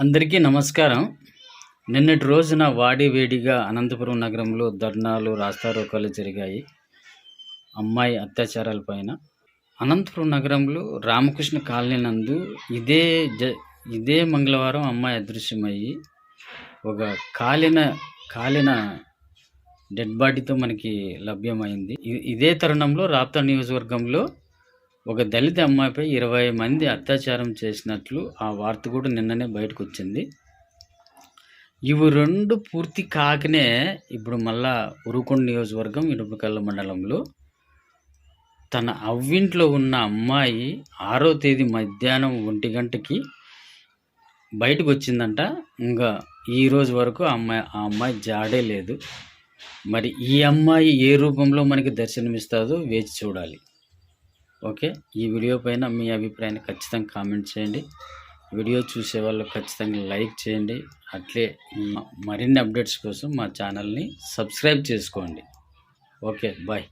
అందరికీ నమస్కారం. నిన్నటి రోజున వాడి వేడిగా అనంతపురం నగరంలో ధర్నాలు రాస్తారోకాలు జరిగాయి. అమ్మాయి అత్యాచారాల పైన. అనంతపురం నగరంలో రామకృష్ణ కాలనీ నందు ఇదే జ ఇదే మంగళవారం అమ్మాయి అదృశ్యమయ్యి ఒక కాలిన కాలిన డెడ్ బాడీతో మనకి లభ్యమైంది. ఇదే తరుణంలో రాప్తా నియోజకవర్గంలో ఒక దళిత అమ్మాయిపై ఇరవై మంది అత్యాచారం చేసినట్లు ఆ వార్త కూడా నిన్ననే బయటకు వచ్చింది ఇవి రెండు పూర్తి కాకనే ఇప్పుడు మళ్ళా ఉరుకొండ నియోజకవర్గం ఇనుపకల్ల మండలంలో తన అవ్వింట్లో ఉన్న అమ్మాయి ఆరో తేదీ మధ్యాహ్నం ఒంటి గంటకి బయటకు వచ్చిందంట ఇంకా ఈ రోజు వరకు ఆ అమ్మాయి ఆ అమ్మాయి జాడే లేదు. మరి ఈ అమ్మాయి ఏ రూపంలో మనకి దర్శనమిస్తుందో వేచి చూడాలి. ఓకే? ఈ వీడియో పైన మీ అభిప్రాయాన్ని ఖచ్చితంగా కామెంట్ చేయండి. వీడియో చూసే వాళ్ళు ఖచ్చితంగా లైక్ చేయండి. అట్లే మరిన్ని అప్డేట్స్ కోసం మా ఛానల్ని సబ్స్క్రైబ్ చేసుకోండి. Okay bye.